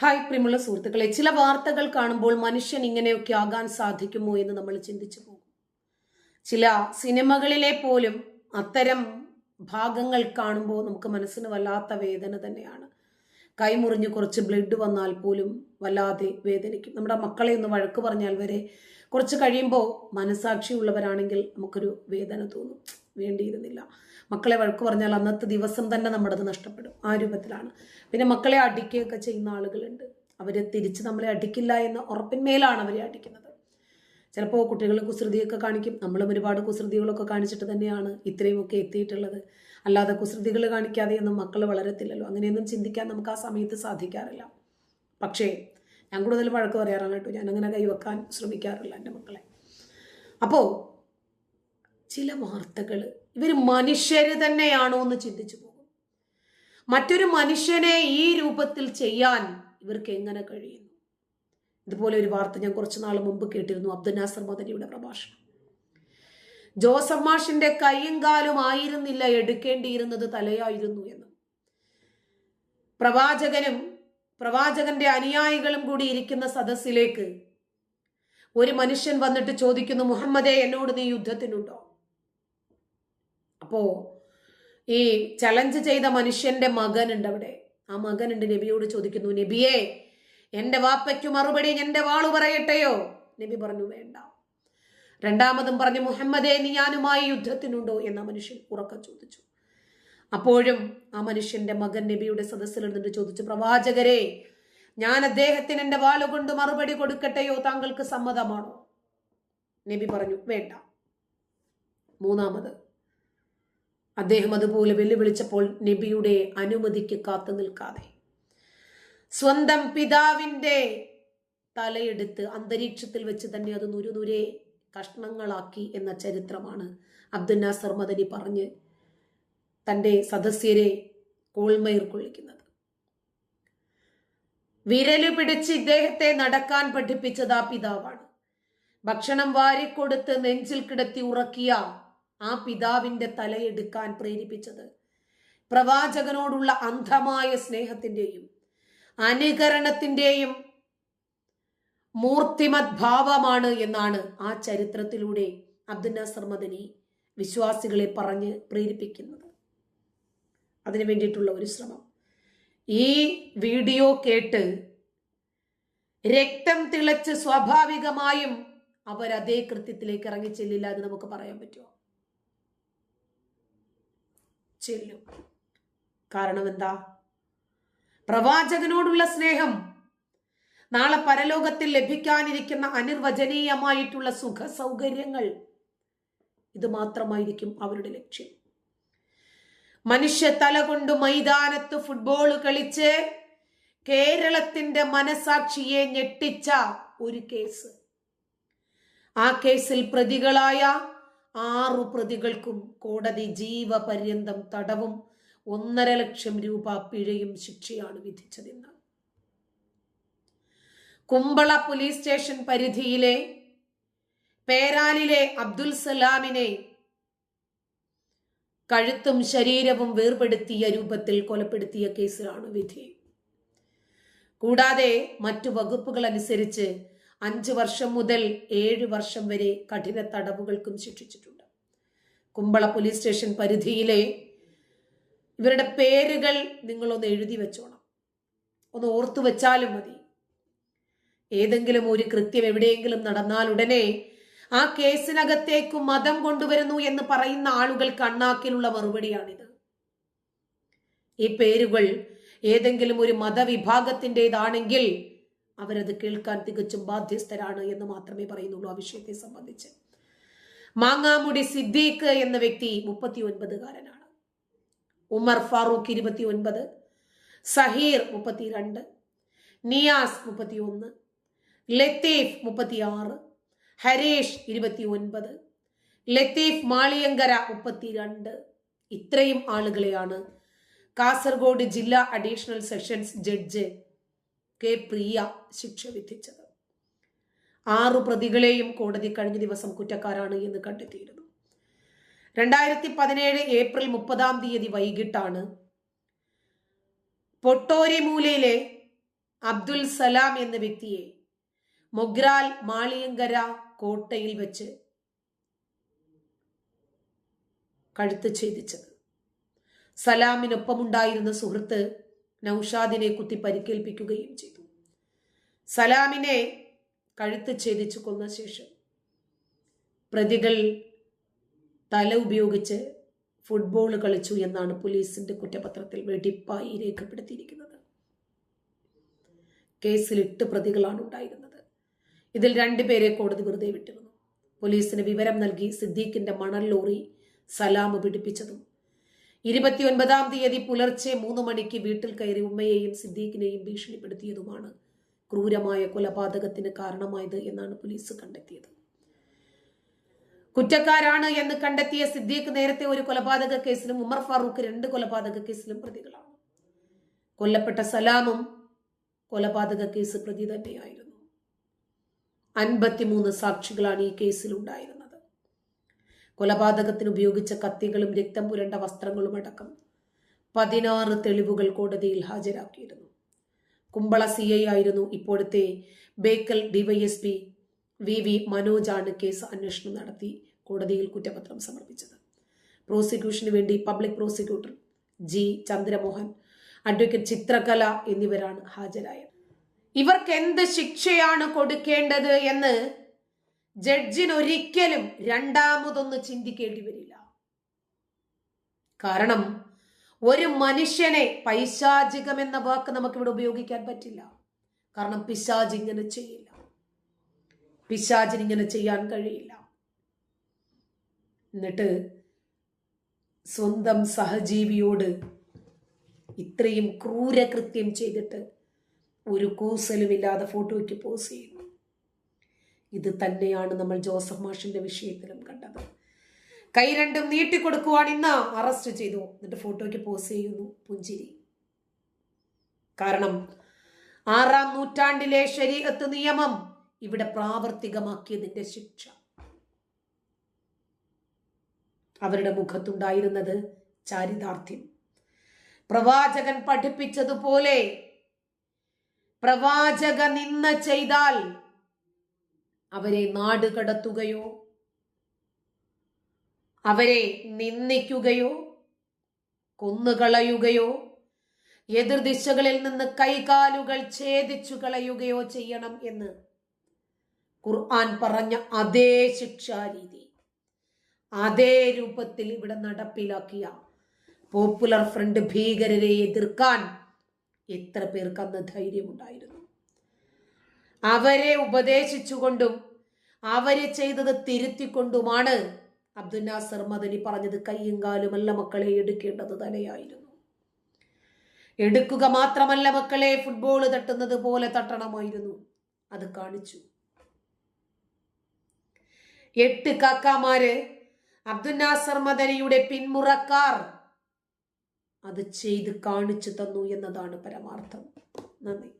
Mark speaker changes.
Speaker 1: Hi പ്രിയമുള്ള സുഹൃത്തുക്കളെ ചില വാർത്തകൾ കാണുമ്പോൾ മനുഷ്യൻ ഇങ്ങനെയൊക്കെ ആകാൻ സാധിക്കുമോ എന്ന് നമ്മൾ ചിന്തിച്ചു പോകും. ചില സിനിമകളിലെ പോലും അത്തരം ഭാഗങ്ങൾ കാണുമ്പോൾ നമുക്ക് മനസ്സിന് വല്ലാത്ത വേദന തന്നെയാണ്. കൈമുറിഞ്ഞ് കുറച്ച് ബ്ലഡ് വന്നാൽ പോലും വല്ലാതെ വേദനിക്കും. നമ്മുടെ മക്കളെ ഒന്ന് വഴക്ക് പറഞ്ഞാൽ വരെ കുറച്ച് കഴിയുമ്പോൾ മനസാക്ഷിയുള്ളവരാണെങ്കിൽ നമുക്കൊരു വേദന തോന്നും. വേണ്ടിയിരുന്നില്ല. മക്കളെ വഴക്ക് പറഞ്ഞാൽ അന്നത്തെ ദിവസം തന്നെ നമ്മുടെ അത് നഷ്ടപ്പെടും. ആ രൂപത്തിലാണ്. പിന്നെ മക്കളെ അടിക്കുകയൊക്കെ ചെയ്യുന്ന ആളുകളുണ്ട്. അവർ തിരിച്ച് നമ്മളെ അടിക്കില്ല എന്ന ഉറപ്പിന്മേലാണ് അവരെ അടിക്കുന്നത്. ചിലപ്പോൾ കുട്ടികൾ കുസൃതിയൊക്കെ കാണിക്കും. നമ്മളും ഒരുപാട് കുസൃതികളൊക്കെ കാണിച്ചിട്ട് തന്നെയാണ് ഇത്രയുമൊക്കെ എത്തിയിട്ടുള്ളത്. അല്ലാതെ കുസൃതികൾ കാണിക്കാതെയൊന്നും മക്കൾ വളരത്തില്ലല്ലോ. അങ്ങനെയൊന്നും ചിന്തിക്കാൻ നമുക്ക് ആ സമയത്ത് സാധിക്കാറില്ല. പക്ഷേ ഞാൻ കൂടുതൽ വഴക്ക് പറയാറാണ് കേട്ടോ. ഞാനങ്ങനെ കൈവെക്കാൻ ശ്രമിക്കാറില്ല എന്റെ മക്കളെ. അപ്പോൾ ചില വാർത്തകൾ ഇവർ മനുഷ്യർ തന്നെയാണോ എന്ന് ചിന്തിച്ചു പോകും. മറ്റൊരു മനുഷ്യനെ ഈ രൂപത്തിൽ ചെയ്യാൻ ഇവർക്ക് എങ്ങനെ കഴിയുന്നു? ഇതുപോലെ ഒരു വാർത്ത ഞാൻ കുറച്ചു നാൾ മുമ്പ് കേട്ടിരുന്നു അബ്ദുൽ നാസർ മദനിയുടെ പ്രഭാഷണം. ജോസഫ് മാഷിന്റെ കൈയും കാലും ആയിരുന്നില്ല എടുക്കേണ്ടിയിരുന്നത് തലയായിരുന്നു എന്ന്. പ്രവാചകനും പ്രവാചകന്റെ അനുയായികളും കൂടി ഇരിക്കുന്ന സദസ്സിലേക്ക് ഒരു മനുഷ്യൻ വന്നിട്ട് ചോദിക്കുന്നു മുഹമ്മദേ എന്നോട് നീ യുദ്ധത്തിനുണ്ടോ? അപ്പോ ഈ ചലഞ്ച് ചെയ്ത മനുഷ്യന്റെ മകനുണ്ട് അവിടെ ആ മകനുണ്ട് നബിയോട് ചോദിക്കുന്നു നബിയെ എന്റെ വാപ്പയ്ക്ക് മറുപടി എന്റെ വാളു പറയട്ടെയോ? നബി പറഞ്ഞു വേണ്ട. രണ്ടാമതും പറഞ്ഞു മുഹമ്മദേ നീ ഞാനുമായി യുദ്ധത്തിനുണ്ടോ? എന്ന മനുഷ്യൻ ഉറക്കം ചോദിച്ചു. അപ്പോഴും ആ മനുഷ്യന്റെ മകൻ നബിയുടെ സദസ്സിൽ നിന്ന് ചോദിച്ചു പ്രവാചകരെ ഞാൻ അദ്ദേഹത്തിന് എന്റെ വാളുകൊണ്ട് മറുപടി കൊടുക്കട്ടെയോ? താങ്കൾക്ക് സമ്മതമാണോ? നബി പറഞ്ഞു വേണ്ട. മൂന്നാമത് അദ്ദേഹം അതുപോലെ വെല്ലുവിളിച്ചപ്പോൾ നബിയുടെ അനുമതിക്ക് കാത്തു നിൽക്കാതെ. സ്വന്തം പിതാവിന്റെ തലയെടുത്ത് അന്തരീക്ഷത്തിൽ വെച്ച് തന്നെ അത് നുരുനുരെ കഷ്ണങ്ങളാക്കി എന്ന ചരിത്രമാണ് അബ്ദുൽ നാസർ മദനി പറഞ്ഞ് തന്റെ സദസ്യരെ കോൾമയിർ കൊള്ളിക്കുന്നത്. വിരൽ പിടിച്ച് ഇദ്ദേഹത്തെ നടക്കാൻ പഠിപ്പിച്ചത് ആ പിതാവാണ്. ഭക്ഷണം വാരിക്കൊടുത്ത് നെഞ്ചിൽ കിടത്തി ഉറക്കിയ ആ പിതാവിന്റെ തലയെടുക്കാൻ പ്രേരിപ്പിച്ചത്. പ്രവാചകനോടുള്ള അന്ധമായ സ്നേഹത്തിന്റെയും അനുകരണത്തിന്റെയും മൂർത്തിമത് ഭാവമാണ് എന്നാണ് ആ ചരിത്രത്തിലൂടെ അബ്ദുൽ നാസർ മദനി വിശ്വാസികളെ പറഞ്ഞ് പ്രേരിപ്പിക്കുന്നത്. അതിനു വേണ്ടിയിട്ടുള്ള ഒരു ശ്രമം. ഈ വീഡിയോ കേട്ട് രക്തം തിളച്ച് സ്വാഭാവികമായും അവർ അതേ കൃത്യത്തിലേക്ക് ഇറങ്ങിച്ചെല്ലില്ല എന്ന് നമുക്ക് പറയാൻ പറ്റുമോ? ചെല്ലും. കാരണം എന്താ പ്രവാചകനോടുള്ള സ്നേഹം. നാളെ പരലോകത്തിൽ ലഭിക്കാനിരിക്കുന്ന അനിർവചനീയമായിട്ടുള്ള സുഖ സൗകര്യങ്ങൾ ഇത് മാത്രമായിരിക്കും അവരുടെ ലക്ഷ്യം. മനുഷ്യ തല കൊണ്ട് മൈതാനത്ത് ഫുട്ബോൾ കളിച്ച് കേരളത്തിന്റെ മനസാക്ഷിയെ ഞെട്ടിച്ച ഒരു കേസ് ആ കേസിൽ പ്രതികളായ ആറു പ്രതികൾക്കും കോടതി ജീവപര്യന്തം തടവും ഒന്നര ലക്ഷം രൂപ പിഴയും ശിക്ഷയാണ് വിധിച്ചതെന്ന്. കുമ്പള പോലീസ് സ്റ്റേഷൻ പരിധിയിലെ പേരാലിലെ അബ്ദുൽ സലാമിനെ കഴുത്തും ശരീരവും വേർപെടുത്തിയ രൂപത്തിൽ കൊലപ്പെടുത്തിയ കേസിലാണ് വിധി. കൂടാതെ മറ്റു വകുപ്പുകൾ അനുസരിച്ച് അഞ്ച് വർഷം മുതൽ ഏഴ് വർഷം വരെ കഠിന തടവുകൾക്കും ശിക്ഷിച്ചിട്ടുണ്ട്. കുമ്പള പോലീസ് സ്റ്റേഷൻ പരിധിയിലെ ഇവരുടെ പേരുകൾ നിങ്ങളൊന്ന് എഴുതി വെച്ചോണം. ഒന്ന് ഓർത്തു വെച്ചാലും മതി. ഏതെങ്കിലും ഒരു കൃത്യം എവിടെയെങ്കിലും നടന്നാൽ ഉടനെ ആ കേസിനകത്തേക്ക് മതം കൊണ്ടുവരുന്നു എന്ന് പറയുന്ന ആളുകൾ കണ്ണാക്കിലുള്ള മറുപടിയാണിത്. ഈ പേരുകൾ ഏതെങ്കിലും ഒരു മതവിഭാഗത്തിന്റെതാണെങ്കിൽ അവരത് കേൾക്കാൻ തികച്ചും ബാധ്യസ്ഥരാണ് എന്ന് മാത്രമേ പറയുന്നുള്ളൂ ആ വിഷയത്തെ സംബന്ധിച്ച്. മാങ്ങാമുടി സിദ്ദീഖ് എന്ന വ്യക്തി മുപ്പത്തി ഒൻപതുകാരനാണ് ഉമർ ഫാറൂഖ് ഇരുപത്തി ഒൻപത് സഹീർ മുപ്പത്തിരണ്ട് നിയാസ് മുപ്പത്തി ഒന്ന് ലത്തീഫ് മുപ്പത്തി ആറ് ഹരീഷ് ഇരുപത്തി ഒൻപത് ലത്തീഫ് മാളിയങ്കര മുപ്പത്തിരണ്ട്. ഇത്രയും ആളുകളെയാണ് കാസർഗോഡ് ജില്ലാ additional sessions judge K Priya ശിക്ഷ വിധിച്ചത്. ആറു പ്രതികളെയും കോടതി കഴിഞ്ഞ ദിവസം കുറ്റക്കാരാണ് എന്ന് കണ്ടെത്തിയിരുന്നു. രണ്ടായിരത്തി പതിനേഴ് ഏപ്രിൽ മുപ്പതാം തീയതി വൈകിട്ടാണ് പൊട്ടോരിമൂലയിലെ അബ്ദുൽ സലാം എന്ന വ്യക്തിയെ മൊഗ്രാൽ മാളിയങ്കര കോട്ടയിൽ വെച്ച് കഴുത്ത് ഛേദിച്ചത്. സലാമിനൊപ്പമുണ്ടായിരുന്ന സുഹൃത്ത് നൌഷാദിനെ കുത്തി പരിക്കേൽപ്പിക്കുകയും ചെയ്തു. സലാമിനെ കഴുത്ത് ഛേദിച്ചു കൊന്ന ശേഷം പ്രതികൾ തല ഉപയോഗിച്ച് ഫുട്ബോൾ കളിച്ചു എന്നാണ് പോലീസിന്റെ കുറ്റപത്രത്തിൽ വെടിപ്പായി രേഖപ്പെടുത്തിയിരിക്കുന്നത്. കേസിൽ എട്ട് പ്രതികളാണ് ഉണ്ടായിരുന്നത്. ഇതിൽ രണ്ടുപേരെ കോടതി വെറുതെ വിട്ടിരുന്നു. പോലീസിന് വിവരം നൽകി സിദ്ദീഖിന്റെ മണൽ ലോറി സലാം പിടിപ്പിച്ചതും ഇരുപത്തിയൊൻപതാം തീയതി പുലർച്ചെ മൂന്ന് മണിക്ക് വീട്ടിൽ കയറി ഉമ്മയെയും സിദ്ദീഖിനെയും ഭീഷണിപ്പെടുത്തിയതുമാണ് ക്രൂരമായ കൊലപാതകത്തിന് കാരണമായത് എന്നാണ് പോലീസ് കണ്ടെത്തിയത്. കുറ്റക്കാരാണ് എന്ന് കണ്ടെത്തിയ സിദ്ദീഖ് നേരത്തെ ഒരു കൊലപാതക കേസിലും ഉമർ ഫാറൂഖ് രണ്ട് കൊലപാതക കേസിലും പ്രതികളാണ്. കൊല്ലപ്പെട്ട സലാമും കൊലപാതക കേസ് പ്രതി തന്നെയായിരുന്നു. അൻപത്തിമൂന്ന് സാക്ഷികളാണ് ഈ കേസിൽ ഉണ്ടായിരുന്നത് കൊലപാതകത്തിന് ഉപയോഗിച്ച കത്തികളും രക്തം പുരണ്ട വസ്ത്രങ്ങളും അടക്കം പതിനാറ് തെളിവുകൾ കോടതിയിൽ ഹാജരാക്കിയിരുന്നു. കുമ്പള സി ഐ ആയിരുന്നു ഇപ്പോഴത്തെ ബേക്കൽ ഡിവൈഎസ്പി വി വി മനോജാണ് കേസ് അന്വേഷണം നടത്തി കോടതിയിൽ കുറ്റപത്രം സമർപ്പിച്ചത്. പ്രോസിക്യൂഷന് വേണ്ടി public prosecutor G Chandramohan advocate Chithrakala എന്നിവരാണ് ഹാജരായത്. ഇവർക്ക് എന്ത് ശിക്ഷയാണ് കൊടുക്കേണ്ടത് എന്ന് ജഡ്ജിന് ഒരിക്കലും രണ്ടാമതൊന്ന് ചിന്തിക്കേണ്ടി വരില്ല. കാരണം ഒരു മനുഷ്യനെ പൈശാചികം എന്ന വാക്ക് നമുക്കിവിടെ ഉപയോഗിക്കാൻ പറ്റില്ല. കാരണം പിശാജ് ഇങ്ങനെ ചെയ്യില്ല. പിശാചിന് ഇങ്ങനെ ചെയ്യാൻ കഴിയില്ല. എന്നിട്ട് സ്വന്തം സഹജീവിയോട് ഇത്രയും ക്രൂരകൃത്യം ചെയ്തിട്ട് ഒരു കൂസലുമില്ലാതെ ഫോട്ടോയ്ക്ക് പോസ് ചെയ്യുന്നു. ഇത് തന്നെയാണ് നമ്മൾ ജോസഫ് മാഷിന്റെ വിഷയത്തിലും കണ്ടത്. കൈ രണ്ടും നീട്ടിക്കൊടുക്കുവാണ് ഇന്ന് അറസ്റ്റ് ചെയ്തു. എന്നിട്ട് ഫോട്ടോയ്ക്ക് പോസ് ചെയ്യുന്നു പുഞ്ചിരി. കാരണം ആറാം നൂറ്റാണ്ടിലെ ശരീരത്ത് നിയമം ഇവിടെ പ്രാവർത്തികമാക്കിയതിന്റെ ശിക്ഷ. അവരുടെ മുഖത്തുണ്ടായിരുന്നത് ചാരിതാർത്ഥ്യം. പ്രവാചകൻ പഠിപ്പിച്ചതുപോലെ പ്രവാചക നിന്ന ചെയ്താൽ അവരെ നാട് കടത്തുകയോ? അവരെ നിന്ദിക്കുകയോ? കൊന്നുകളയുകയോ? എതിർദിശകളിൽ നിന്ന് കൈകാലുകൾ ഛേദിച്ചു കളയുകയോ ചെയ്യണം എന്ന് ഖുർആൻ പറഞ്ഞ അതേ ശിക്ഷാരീതി അതേ രൂപത്തിൽ ഇവിടെ നടപ്പിലാക്കിയ പോപ്പുലർ ഫ്രണ്ട് ഭീകരരെ എതിർക്കാൻ എത്ര പേർക്കന്ന് ധൈര്യമുണ്ടായിരുന്നു? അവരെ ഉപദേശിച്ചുകൊണ്ടും അവരെ ചെയ്തത് തിരുത്തിക്കൊണ്ടുമാണ് അബ്ദുൽ നാസർ മദനി പറഞ്ഞത് കയ്യും കാലുമല്ല മക്കളെ എടുക്കേണ്ടത് തന്നെയായിരുന്നു. എടുക്കുക മാത്രമല്ല മക്കളെ ഫുട്ബോൾ തട്ടുന്നത് പോലെ തട്ടണമായിരുന്നു. അത് കാണിച്ചു. എട്ട് കാക്കാമാര് അബ്ദുൽ നാസർ മദനിയുടെ പിന്മുറക്കാർ അത് ചെയ്ത് കാണിച്ചു തന്നു എന്നതാണ് പരമാർത്ഥം. നന്ദി.